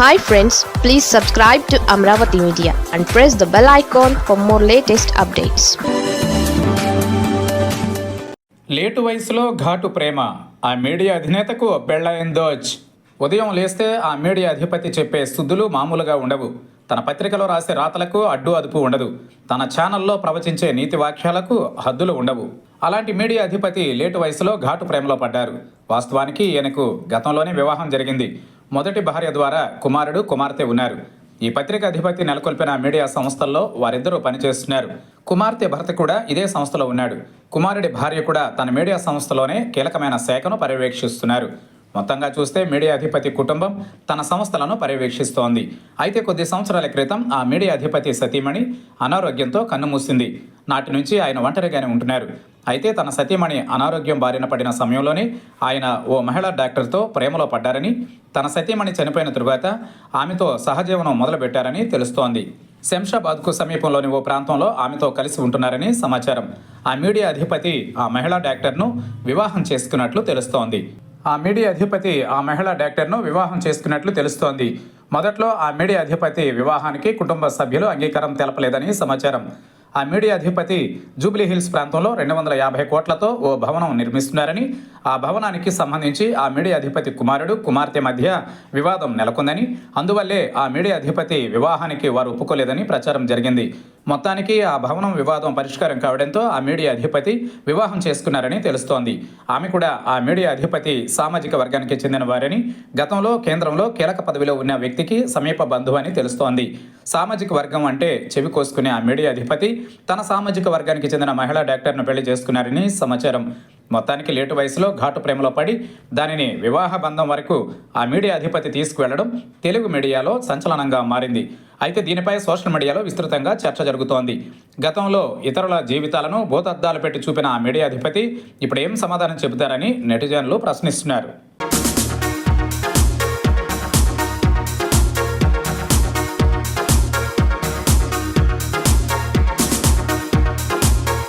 Hi friends please subscribe to Amaravati media and press the bell icon for more latest updates late వయసులో ఘాటు ప్రేమ. ఆ media అధినేతకు బెళ్ళైందోచ్ ఉదయం లేస్తే ఆ మీడియా అధిపతి చెప్పే సుద్దులు మామూలుగా ఉండవు. తన పత్రికలో రాసే రాతలకు అడ్డు అదుపు ఉండదు. తన ఛానల్లో ప్రవచించే నీతి వాక్యాలకు హద్దులు ఉండవు. అలాంటి మీడియా అధిపతి లేటు వయసులో ఘాటు ప్రేమలో పడ్డారు. వాస్తవానికి ఈయనకు గతంలోనే వివాహం జరిగింది. మొదటి భార్య ద్వారా కుమారుడు కుమార్తె ఉన్నారు. ఈ పత్రిక అధిపతి నెలకొల్పిన మీడియా సంస్థల్లో వారిద్దరూ పనిచేస్తున్నారు. కుమార్తె భర్త కూడా ఇదే సంస్థలో ఉన్నాడు. కుమారుడి భార్య కూడా తన మీడియా సంస్థలోనే కీలకమైన శాఖను పర్యవేక్షిస్తున్నారు. మొత్తంగా చూస్తే మీడియా అధిపతి కుటుంబం తన సంస్థలను పర్యవేక్షిస్తోంది. అయితే కొద్ది సంవత్సరాల క్రితం ఆ మీడియా అధిపతి సతీమణి అనారోగ్యంతో కన్నుమూసింది నాటి నుంచి ఆయన ఒంటరిగానే ఉంటున్నారు. అయితే తన సతీమణి అనారోగ్యం బారిన పడిన సమయంలోనే ఆయన ఓ మహిళా డాక్టర్తో ప్రేమలో పడ్డారని తన సతీమణి చనిపోయిన తరువాత ఆమెతో సహజీవనం మొదలుపెట్టారని తెలుస్తోంది. శంషాబాద్కు సమీపంలోని ఓ ప్రాంతంలో ఆమెతో కలిసి ఉంటున్నారని సమాచారం. ఆ మీడియా అధిపతి ఆ మహిళా డాక్టర్ను వివాహం చేసుకున్నట్లు తెలుస్తోంది. ఆ మీడియా అధిపతి ఆ మహిళా డాక్టర్ను వివాహం చేసుకున్నట్లు తెలుస్తోంది. మొదట్లో ఆ మీడియా అధిపతి వివాహానికి కుటుంబ సభ్యులు అంగీకారం తెలపలేదని సమాచారం. ఆ మీడియా అధిపతి జూబ్లీ హిల్స్ ప్రాంతంలో రెండు వందల యాభై కోట్లతో ఓ భవనం నిర్మిస్తున్నారని ఆ భవనానికి సంబంధించి ఆ మీడియా అధిపతి కుమారుడు కుమార్తె మధ్య వివాదం నెలకొందని అందువల్లే ఆ మీడియా అధిపతి వివాహానికి వారు ఒప్పుకోలేదని ప్రచారం జరిగింది. మొత్తానికి ఆ భవనం వివాదం పరిష్కారం కావడంతో ఆ మీడియా అధిపతి వివాహం చేసుకున్నారని తెలుస్తోంది. ఆమె కూడా ఆ మీడియా అధిపతి సామాజిక వర్గానికి చెందిన వారని గతంలో కేంద్రంలో కీలక పదవిలో ఉన్న వ్యక్తికి సమీప బంధువు అని తెలుస్తోంది. సామాజిక వర్గం అంటే చెవి కోసుకునే ఆ మీడియా అధిపతి తన సామాజిక వర్గానికి చెందిన మహిళా డాక్టర్ను పెళ్ళి చేసుకున్నారని సమాచారం. మొత్తానికి లేటు వయసులో ఘాటు ప్రేమలో పడి దానిని వివాహ బంధం వరకు ఆ మీడియా అధిపతి తీసుకువెళ్ళడం తెలుగు మీడియాలో సంచలనంగా మారింది. అయితే దీనిపై సోషల్ మీడియాలో విస్తృతంగా చర్చ జరుగుతోంది. గతంలో ఇతరుల జీవితాలను భూతద్దాలు పెట్టి చూపిన ఆ మీడియా అధిపతి ఇప్పుడు ఏం సమాధానం చెబుతారని నెటిజన్లు ప్రశ్నిస్తున్నారు.